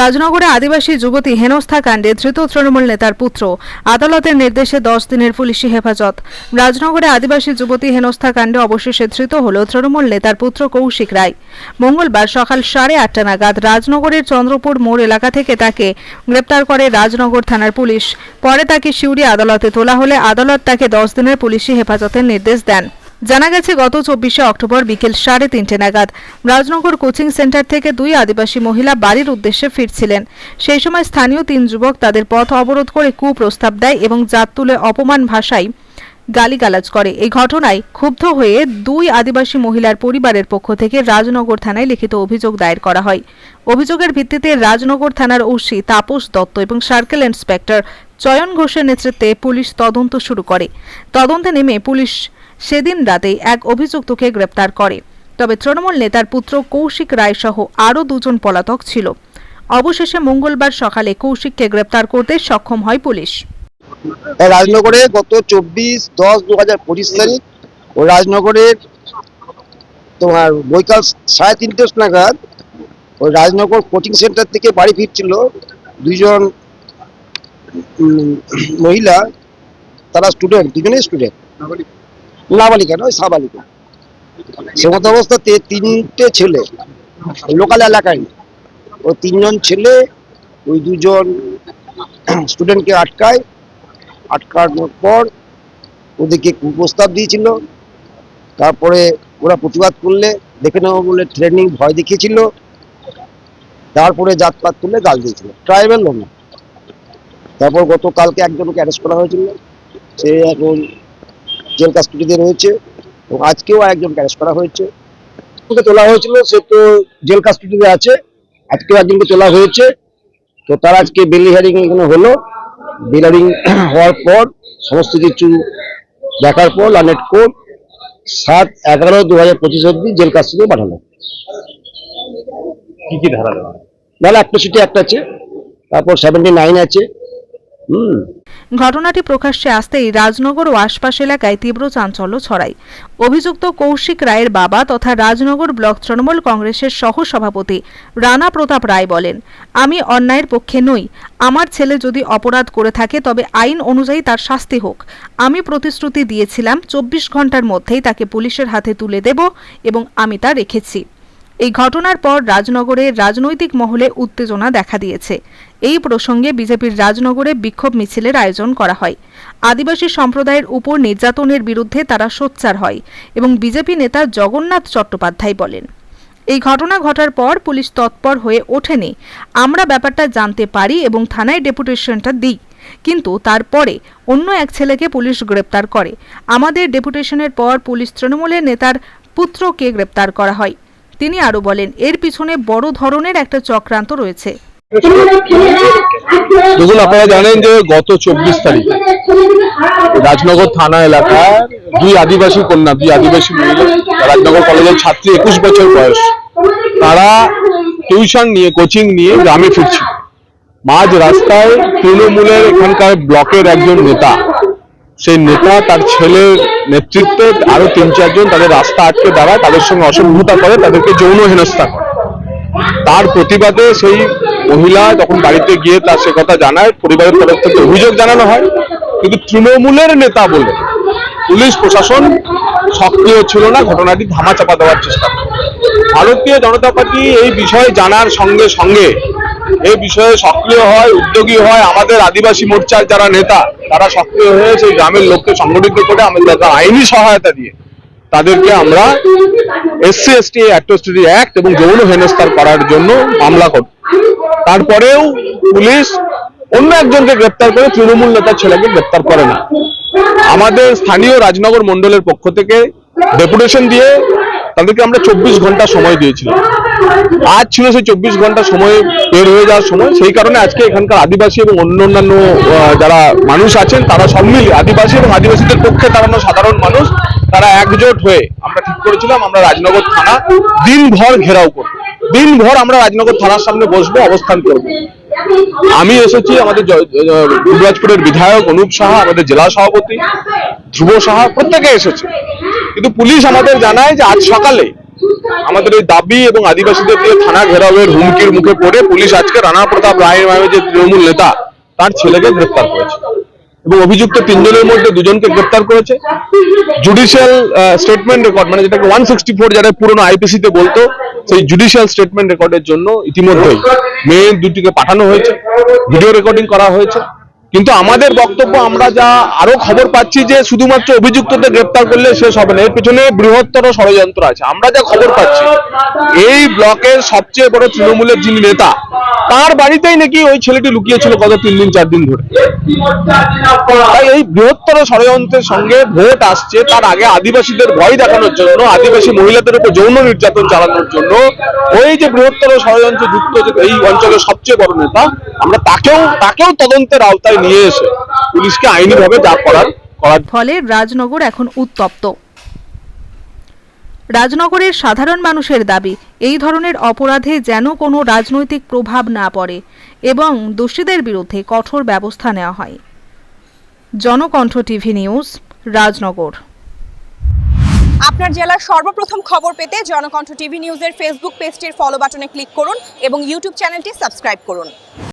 রাজনগরে আদিবাসী যুবতী হেনস্থা কাণ্ডে ধৃত তৃণমূল নেতার পুত্র। আদালতের নির্দেশে দশ দিনের পুলিশি হেফাজত। রাজনগরে আদিবাসী যুবতী হেনস্থা কাণ্ডে অবশেষে ধৃত হল তৃণমূল নেতার পুত্র কৌশিক রায়। মঙ্গলবার সকাল সাড়ে আটটা নাগাদ রাজনগরের চন্দ্রপুর মোড় এলাকা থেকে তাকে গ্রেপ্তার করে রাজনগর থানার পুলিশ। পরে তাকে সিউড়ি আদালতে তোলা হলে আদালত তাকে দশ দিনের পুলিশি হেফাজতের নির্দেশ দেন। জানা গেছে, গত চব্বিশে অক্টোবর বিকেল সাড়ে তিনটে নাগাদ রাজনগর কোচিং সেন্টার থেকে দুই আদিবাসী মহিলা বাড়ির উদ্দেশ্যে ফিরছিলেন। সেই সময় স্থানীয় তিন যুবক তাদের পথ অবরোধ করে কুপ্রস্তাব দেয় এবং জাত তুলে অপমান ভাষায় গালিগালাজ করে। এই ঘটনায় ক্ষুব্ধ হয়ে দুই আদিবাসী মহিলার পরিবারের পক্ষ থেকে রাজনগর থানায় লিখিত অভিযোগ দায়ের করা হয়। অভিযোগের ভিত্তিতে রাজনগর থানার ওসি তাপস দত্ত এবং সার্কেল ইন্সপেক্টর চয়ন ঘোষের নেতৃত্বে পুলিশ তদন্ত শুরু করে। তদন্তে নেমে পুলিশ সেদিন রাতেই এক অভিযুক্তকে গ্রেপ্তার করে। তবে তৃণমূল নেতার পুত্র কৌশিক রায় সহ আরও দুজন পলাতক ছিল। অবশেষে মঙ্গলবার সকালে কৌশিককে গ্রেপ্তার করতে সক্ষম হয় পুলিশ। রাজনগরে গত চব্বিশ দশ দু হাজার পঁচিশ তারিখ রাজনগরের তোমার বৈকাল সাড়ে তিনটে নাগাদ ওই রাজনগর কোচিং সেন্টার থেকে বাড়ি ফিরছিল দুইজন মহিলা, তারা স্টুডেন্ট দুজনেই স্টুডেন্ট নাবালিকা নয়, সাবালিকা। সেমত অবস্থাতে তিনটে ছেলে লোকাল এলাকায়। ও তিনজন ছেলে, ওই দুজন স্টুডেন্টকে আটকায়। আটকানোর পর ওদেরকে কুপ্রস্তাব দিয়েছিল। তারপরে ওরা প্রতিবাদ করলে, দেখে নেব বলে ট্রেনিং ভয় দেখিয়েছিল। তারপরে জাতপাত তুলে গাল দিয়েছিল। ট্রাইবেল লোক না। তারপর গতকালকে একজনকে অ্যারেস্ট করা হয়েছিল। সে এখন জেল কাস্টডিতে রয়েছে এবং আজকেও একজনকে অ্যারেস্ট করা হয়েছে। ওকে তোলা হয়েছিল সে তো জেল কাস্টডিতে আছে আজকেও একজনকে তোলা হয়েছে। তো তার আজকে বেলি হিয়ারিং এখানে হলো। বিলারিং হওয়ার পর সমস্ত কিছু দেখার পর লানেট কোর্ট সাত এগারো দু হাজার পঁচিশ অব্দি জেল কাস্টডিতে পাঠালো। কি কি ধারা দেওয়া নাহলে একটা সিটি একটা আছে তারপর সেভেন্টি নাইন আছে। ঘটনাটি প্রকাশ্যে আসতেই রাজনগর ও আশপাশ এলাকায় তীব্র চাঞ্চল্য ছড়ায়। অভিযুক্ত কৌশিক রায়ের বাবা তথা রাজনগর ব্লক তৃণমূল কংগ্রেসের সহ সভাপতি রানা প্রতাপ রায় বলেন, আমি অন্যায়ের পক্ষে নই। আমার ছেলে যদি অপরাধ করে থাকে, তবে আইন অনুযায়ী তার শাস্তি হোক। আমি প্রতিশ্রুতি দিয়েছিলাম, চব্বিশ ঘণ্টার মধ্যেই তাকে পুলিশের হাতে তুলে দেব এবং আমি তা রেখেছি। এই ঘটনার পর রাজনগরে রাজনৈতিক মহলে উত্তেজনা দেখা দিয়েছে। এই প্রসঙ্গে বিজেপির রাজনগরে বিক্ষোভ মিছিলের আয়োজন করা হয়। আদিবাসী সম্প্রদায়ের উপর নির্যাতনের বিরুদ্ধে তারা সোচ্চার হয় এবং বিজেপি নেতা জগন্নাথ চট্টোপাধ্যায় বলেন, এই ঘটনা ঘটার পর পুলিশ তৎপর হয়ে ওঠেনি। আমরা ব্যাপারটা জানতে পারি এবং থানায় ডেপুটেশনটা দিই। কিন্তু তারপরে অন্য এক ছেলেকে পুলিশ গ্রেপ্তার করে। আমাদের ডেপুটেশনের পর পুলিশ তৃণমূলের নেতার পুত্রকে গ্রেপ্তার করা হয়। তিনি আরও বলেন, এর পিছনে বড় ধরনের একটা চক্রান্ত রয়েছে। দেখুন, আপনারা জানেন যে গত চব্বিশ তারিখ রাজনগর থানা এলাকায় দুই আদিবাসী কন্যা, দুই আদিবাসী মহিলা, রাজনগর কলেজের ছাত্রী, একুশ বছর বয়স, তারা টিউশন নিয়ে, কোচিং নিয়ে গ্রামে ফিরছিল মাঝ রাস্তায় তৃণমূলের এখানকার ব্লকের একজন নেতা সেই নেতা, তার ছেলের নেতৃত্বে আরও তিন চারজন তাদের রাস্তা আটকে দাঁড়ায়, তাদের সঙ্গে অসভ্যতা করে, তাদেরকে যৌন হেনস্থা করে। তার প্রতিবাদে সেই মহিলা তখন বাড়িতে গিয়ে তার সে কথা জানায়, পরিবারের তরফ থেকে অভিযোগ জানানো হয়। কিন্তু তৃণমূলের নেতা বলে পুলিশ, প্রশাসন সক্রিয় ছিল না, ঘটনাটি ধামাচাপা দেওয়ার চেষ্টা ভারতীয় জনতা পার্টি এই বিষয়ে জানার সঙ্গে সঙ্গে এই বিষয়ে সক্রিয় হয়, উদ্যোগী হয় আমাদের আদিবাসী মোর্চার যারা নেতা, তারা সক্রিয় হয়ে সেই গ্রামের লোককে সংগঠিত করে আমাদের তাদের আইনি সহায়তা দিয়ে তাদেরকে আমরা এসসি, এসটি, অ্যাট্রোসিটি অ্যাক্ট এবং যৌন হেনস্থার করার জন্য মামলা করি তারপরেও পুলিশ অন্য একজনকে গ্রেপ্তার করে তৃণমূল নেতার ছেলেকে গ্রেপ্তার করে না। আমাদের স্থানীয় রাজনগর মন্ডলের পক্ষ থেকে ডেপুটেশন দিয়ে তাদেরকে আমরা চব্বিশ ঘণ্টা সময় দিয়েছিলাম। আজ ছিল সেই চব্বিশ ঘণ্টা সময় বের হয়ে যাওয়ার সময়। সেই কারণে আজকে এখানকার আদিবাসী এবং অন্য অন্যান্য যারা মানুষ আছেন, তারা সব মিলিয়ে আদিবাসী এবং আদিবাসীদের পক্ষে দাঁড়ানো সাধারণ মানুষ, তারা একজোট হয়ে আমরা ঠিক করেছিলাম, আমরা রাজনগর থানা দিনভর ঘেরাও করব। দিনভর আমরা রাজনগর থানার সামনে বসবো, অবস্থান করব। আমি এসেছি আমাদের জ- বিধায়ক অনুপ সাহা, আমাদের জেলা সভাপতি ধ্রুব সাহা, প্রত্যেকে এসেছে। কিন্তু পুলিশ আমাদের জানায় যে আজ সকালে আমাদের এই দাবি এবং আদিবাসীদের দিয়ে থানা ঘেরাওয়ের হুমকির মুখে পড়ে পুলিশ আজকে রানা প্রতাপ রায় নামে যে তৃণমূল নেতা, তার ছেলেকে গ্রেপ্তার করেছে। এবং অভিযুক্ত তিনজনের মধ্যে দুজনকে গ্রেপ্তার করেছে। জুডিশিয়াল স্টেটমেন্ট রেকর্ড মানে যেটাকে ওয়ান সিক্সটি ফোর যারা পুরনো আইপিসি তে বলতো, সেই জুডিশিয়াল স্টেটমেন্ট রেকর্ডের জন্য ইতিমধ্যেই মেয়ে দুটিকে পাঠানো হয়েছে। ভিডিও রেকর্ডিং করা হয়েছে। কিন্তু আমাদের বক্তব্য আমরা যা আরও খবর পাচ্ছি যে শুধুমাত্র অভিযুক্তদের গ্রেপ্তার করলে শেষ হবে না। এর পিছনে বৃহত্তর ষড়যন্ত্র আছে। আমরা যা খবর পাচ্ছি, এই ব্লকের সবচেয়ে বড় তৃণমূলের যিনি নেতা তার বাড়িতেই নাকি ওই ছেলেটি লুকিয়েছিল গত তিন দিন, চার দিন ধরে। তাই এই বৃহত্তর ষড়যন্ত্রের সঙ্গে ভোট আসছে তার আগে আদিবাসীদের ভয় দেখানোর জন্য, আদিবাসী মহিলাদের উপর যৌন নির্যাতন চালানোর জন্য। ওই যে বৃহত্তর ষড়যন্ত্র যুক্ত এই অঞ্চলের সবচেয়ে বড় নেতা, আমরা তাকেও তাকেও তদন্তের আওতায় নিয়ে এসে পুলিশকে আইনিভাবে যা করার ফলে রাজনগর এখন উত্তপ্ত। রাজনগরের সাধারণ মানুষের দাবি, এই ধরনের অপরাধে যেন কোনো রাজনৈতিক প্রভাব না পড়ে এবং দোষীদের বিরুদ্ধে কঠোর ব্যবস্থা নেওয়া হয়। Janakantha TV news, Rajnagar. আপনার জেলার সর্বপ্রথম খবর পেতে জনকণ্ঠ টিভি নিউজের ফেসবুক পেজটির ফলো বাটনে ক্লিক করুন এবং ইউটিউব চ্যানেলটি সাবস্ক্রাইব করুন।